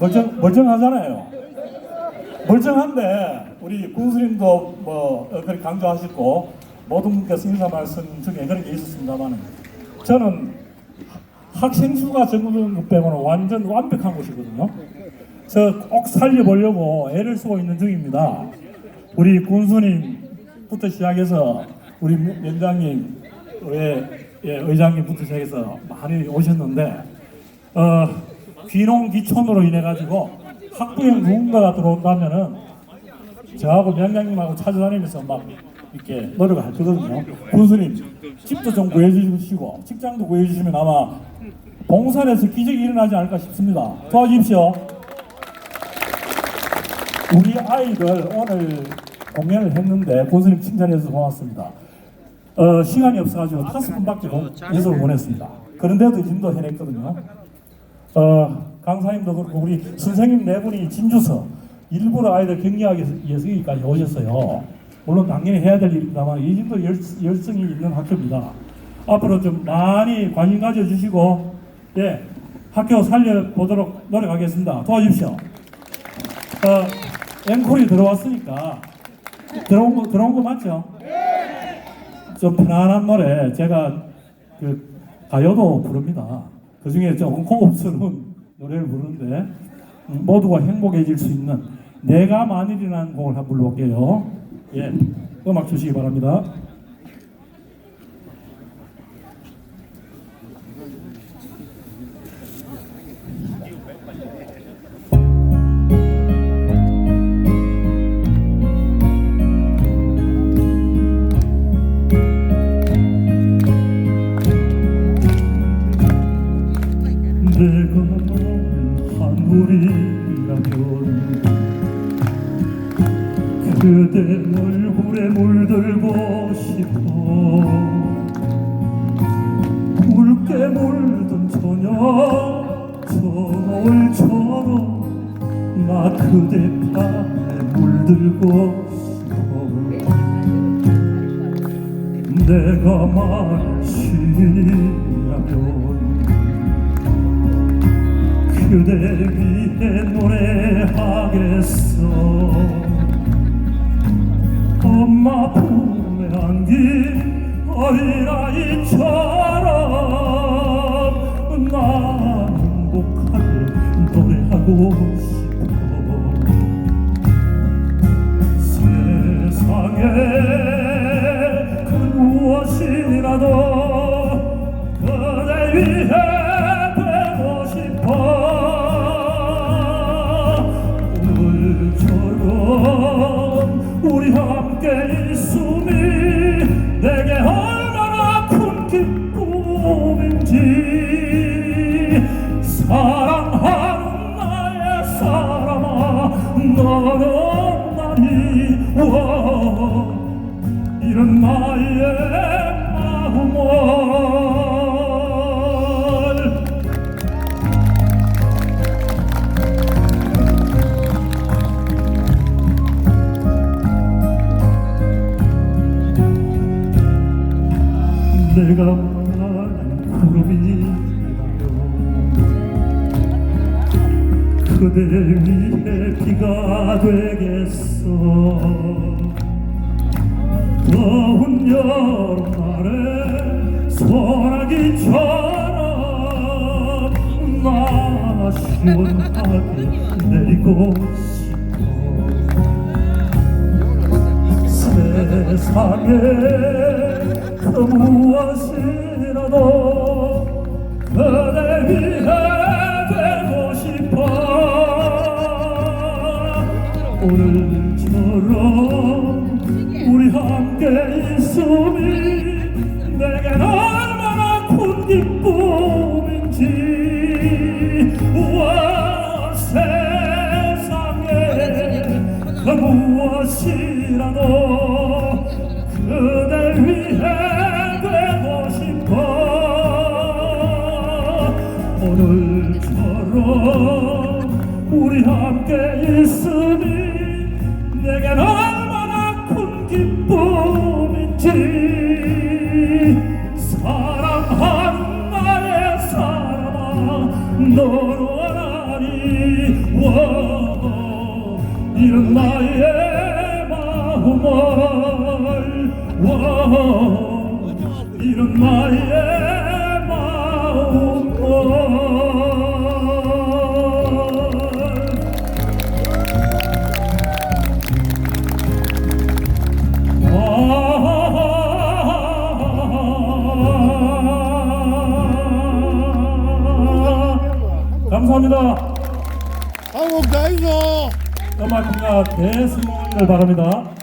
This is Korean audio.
멀쩡, 멀쩡하잖아요. 멀쩡한데 우리 군수님도 뭐 어, 그렇게 강조하셨고 모든 분께서 인사 말씀 중에 그런 게 있었습니다만 저는 학생 수가 빼고는 완전 완벽한 곳이거든요. 저 꼭 살려보려고 애를 쓰고 있는 중입니다. 우리 군수님부터 시작해서 우리 위원장님, 의, 예, 의장님부터 시작해서 많이 오셨는데 어, 귀농 귀촌으로 인해 가지고 학부형 누군가가 들어온다면은 저하고 위원장님하고 찾아다니면서 막 이렇게 노력을 할 거거든요. 군수님 집도 좀 구해주시고 직장도 구해주시면 아마 봉산에서 기적이 일어나지 않을까 싶습니다. 도와주십시오. 우리 아이들 오늘 공연을 했는데 군수님 칭찬해서 고맙습니다. 어, 시간이 없어가지고 다섯 분밖에 못- 연습을 못했습니다. 그런데도 인도 해냈거든요. 어, 강사님도 그렇고 우리 선생님 네 분이 진주서 일부러 아이들 격려하기 위해서 여기까지 오셨어요. 물론 당연히 해야 될 일입니다만 이 정도 열, 열성이 있는 학교입니다. 앞으로 좀 많이 관심 가져주시고 예 학교 살려보도록 노력하겠습니다. 도와주십시오. 어, 앵콜이 들어왔으니까 들어온 거 들어온 거 맞죠? 좀 편안한 노래 제가 그 가요도 부릅니다. 그 중에 조금 고급스러운 노래를 부르는데 음, 모두가 행복해질 수 있는 내가 만일이라는 곡을 한번 불러볼게요. 예, 음악 주시기 바랍니다. 그대 얼굴에 물들고 싶어. 붉게 물든 저녁 저 노을처럼 나 그대 팔에 물들고 싶어. 내가 말시라면 그대 위해 노래하겠어. 엄 마 품에 안긴 어린 함께 있음이 내게 얼마나 큰 기쁨인지. 사랑하는 나의 사람아 너는 나니 워 이런 나의 마음을 말하는 구름이라면 그대 위해 비가 되겠어 더운 여름날에 소나기처럼 나 시원하게 내리고 싶어 세상에 그 무엇이라도 그대 위해 되고 싶어. 오늘처럼 우리 함께 있음이 내겐 얼마나 큰 기쁨인지 우와 세상에 그 무엇이라도 그댈 위해 되고 싶어 오늘처럼 우리 함께 있으니 내겐 얼마나 큰 기쁨인지. 사랑하는 나의 사랑아 너를 원하니 와 이런 나의 마음아 이런 나의 마음을 아, 감사합니다. 한국 음악 대승을 바랍니다.